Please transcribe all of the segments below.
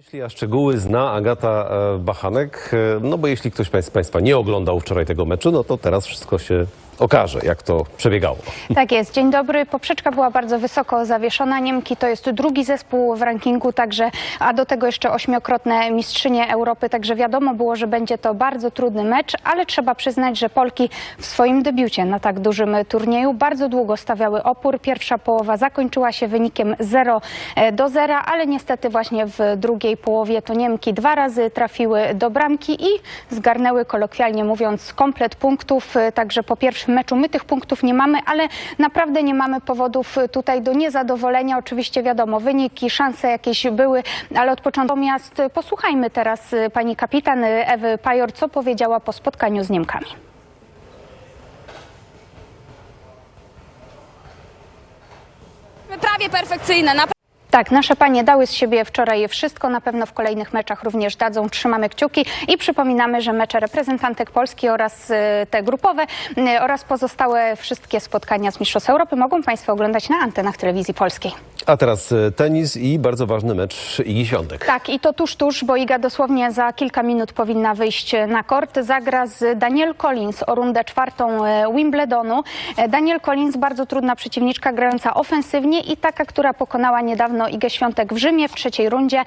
Myśli, a szczegóły zna Agata e, Bachanek. E, No bo jeśli ktoś z Państwa nie oglądał wczoraj tego meczu, no to teraz wszystko się okaże, jak to przebiegało. Tak jest, dzień dobry. Poprzeczka była bardzo wysoko zawieszona. Niemki to jest drugi zespół w rankingu, także, a do tego jeszcze ośmiokrotne mistrzynie Europy, także wiadomo było, że będzie to bardzo trudny mecz, ale trzeba przyznać, że Polki w swoim debiucie na tak dużym turnieju bardzo długo stawiały opór. Pierwsza połowa zakończyła się wynikiem 0 do 0, ale niestety właśnie w drugiej połowie to Niemki dwa razy trafiły do bramki i zgarnęły kolokwialnie mówiąc komplet punktów, także po pierwszym meczu my tych punktów nie mamy, ale naprawdę nie mamy powodów tutaj do niezadowolenia. Oczywiście wiadomo, wyniki, szanse jakieś były, ale od początku. Natomiast posłuchajmy teraz y, pani kapitan y, Ewy Pajor, co powiedziała po spotkaniu z Niemkami. prawie perfekcyjne. Tak, nasze panie dały z siebie wczoraj wszystko, na pewno w kolejnych meczach również dadzą. Trzymamy kciuki i przypominamy, że mecze reprezentantek Polski oraz y, te grupowe y, oraz pozostałe wszystkie spotkania z Mistrzostw Europy mogą Państwo oglądać na antenach telewizji polskiej. A teraz e, tenis i bardzo ważny mecz Igi Świątek. Tak, i to tuż, tuż, bo Iga dosłownie za kilka minut powinna wyjść na kort. Zagra z Daniel Collins o rundę czwartą e, Wimbledonu. E, Daniel Collins, bardzo trudna przeciwniczka, grająca ofensywnie i taka, która pokonała niedawno Igę Świątek w Rzymie w trzeciej rundzie,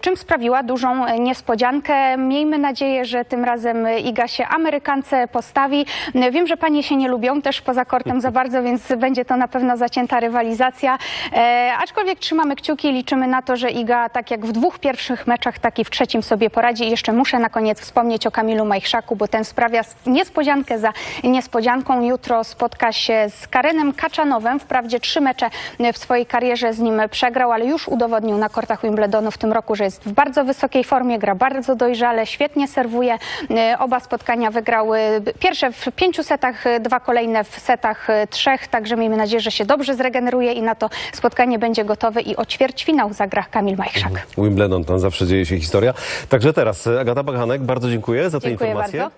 czym sprawiła dużą niespodziankę. Miejmy nadzieję, że tym razem Iga się Amerykance postawi. Wiem, że panie się nie lubią też poza kortem za bardzo, więc będzie to na pewno zacięta rywalizacja. E, aczkolwiek trzymamy kciuki i liczymy na to, że Iga, tak jak w dwóch pierwszych meczach, tak i w trzecim sobie poradzi. I jeszcze muszę na koniec wspomnieć o Kamilu Majchrzaku, bo ten sprawia niespodziankę za niespodzianką. Jutro spotka się z Karenem Kaczanowem. Wprawdzie trzy mecze w swojej karierze z nim przegrał, ale już udowodnił na kortach Wimbledonu w tym roku, że jest w bardzo wysokiej formie, gra bardzo dojrzale, świetnie serwuje. E, Oba spotkania wygrały pierwsze w pięciu setach, e, dwa kolejne w setach e, trzech, także miejmy nadzieję, że się dobrze zregeneruje i na to spotkanie będzie gotowe i o ćwierćfinał zagra Kamil Majchrzak. Wimbledon, tam zawsze dzieje się historia. Także teraz Agata Bachanek, bardzo dziękuję za te Dziękuję informacje. bardzo.